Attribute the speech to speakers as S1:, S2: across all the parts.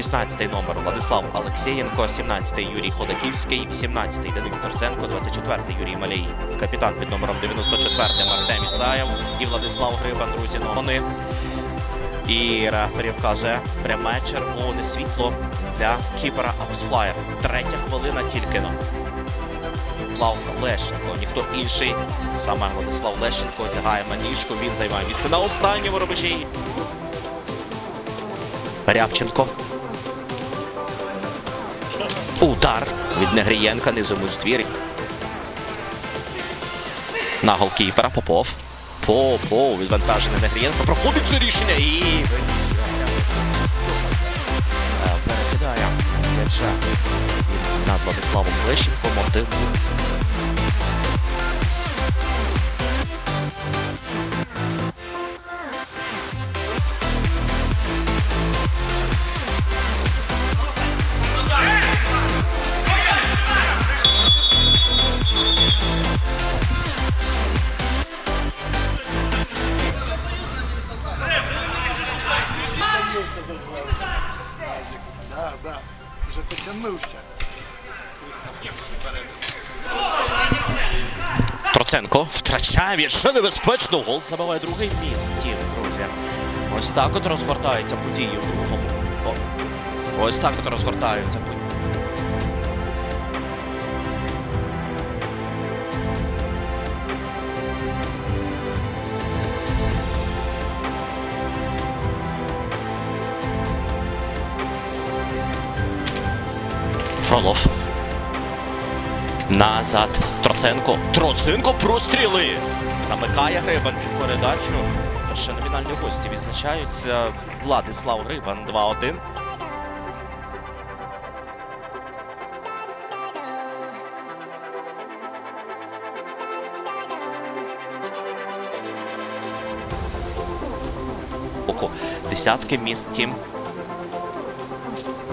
S1: 16-й номер Владислав Олексєєнко, 17-й Юрій Ходаківський, 18-й Денис Торценко, 24-й Юрій Малій, капітан під номером 94-м Артем Ісаєв і Владислав Грибан, друзі, ну. І рефері вказує пряме червоне світло для кіпера Апсфлаєр. Третя хвилина тільки но. Владислав Лещенко, ніхто інший. Саме Владислав Лещенко одягає маніжку. Він займає місце на останньому рубежі. Рябченко. Удар від Негрієнка низом у ствір. На голкіпера Попов. Попов відвантажений Негрієнко. Проходить це рішення і Е, перекидає м'яча над Владиславом Лещенком.
S2: Потягнувся зажав. Да, да. Вже потягнувся.
S1: Троценко втрачає м'яч. Ще небезпечно. Гол забиває другий міст. Друзі. Ось так от розгортаються події у другому. Ось так от розгортаються події. Фролов. Назад. Троценко. Троценко простріли. Замикає Грибан цю передачу. Перше номінальні гості відзначаються. Владислав Грибан 2-1. Око. Десятки міст тім.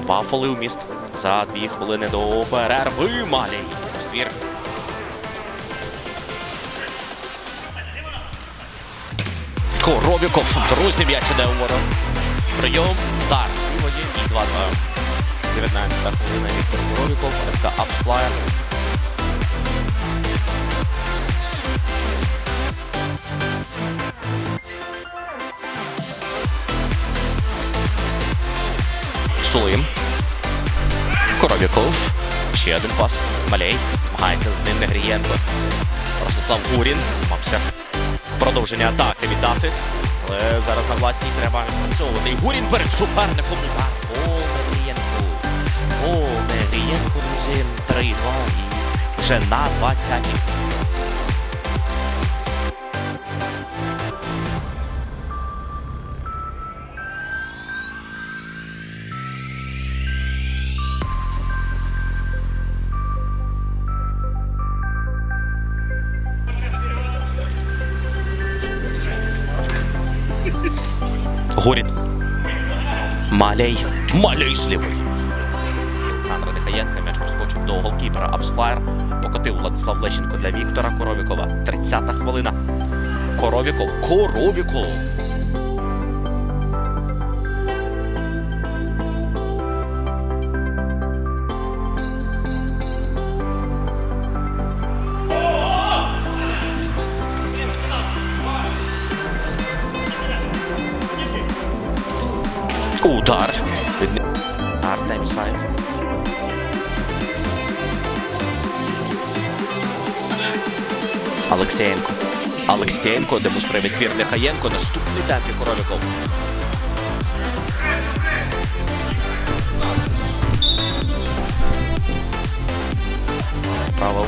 S1: Два фоли у міст за дві хвилини до перерви. Малій. Ствір. Коробіков. Друзі, м'яч іде у ворот. Прийом. Удар. Лівої і 2-2. 19 хвилина Віктор Коробіков. ФК Апсфлаєр. Сулим. Коробіков. Ще один пас. Малей. Змагається з ним Негрієнко. Ростислав Гурін. Мався. Продовження атаки віддати. Але зараз на власній треба працьовувати. І Гурін перед суперником. Удар. О, Негрієнко. О, Негрієнко, друзі. 3-2. І вже на 20-й. Гурін. Малей. Малей з лівої. Олександра Дихаєнка м'яч проскочив до голкіпера Апсфлаєр. Покотив Владислав Лещенко для Віктора Коровікова. 30-та хвилина. Коровіков. Коровіков. Удар. від Артем Ісаєв. Олексєєнко. Олексєєнко демонструє відбір Нехаєнко. Наступний темпі Коровіков. Правил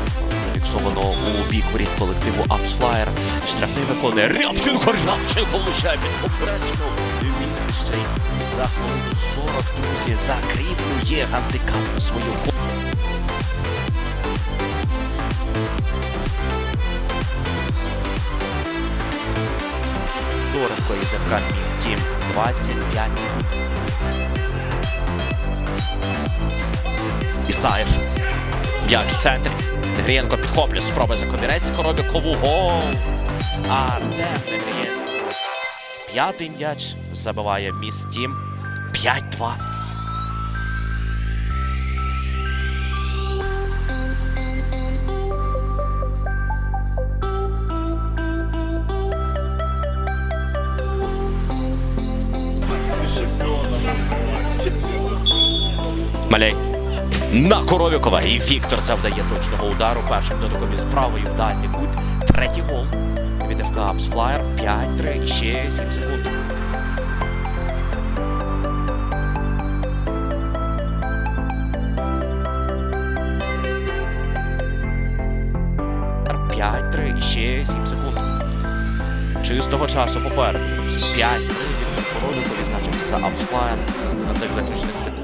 S1: зафіксовано у бік воріт колективу Апсфлаєр. Штрафний виконує Рябченко. Рябченко влучає під поперечну. Міст ще й за хвилину 40, друзі, закріплює гандикап на свою ко- Доренко із ФК місті 25 секунд. Ісаєв. М'яч в центрі. Негрієнко підхоплює, спроби за комірець Коробікову. Гол. Артем Негрієнко. П'ятий м'яч забиває міст Тім. 5-2. Малей. На Коровікова. І Віктор завдає точного удару. Першим додаткові з правої в дальній кут. Третій гол від ФК Апсфлаєр. 5-3. Ще 7 секунд. П'ять, три, ще 7 секунд. Чистого часу попереду. 5-3 від відзначився за Апсфлаєр на цих заключних секунд.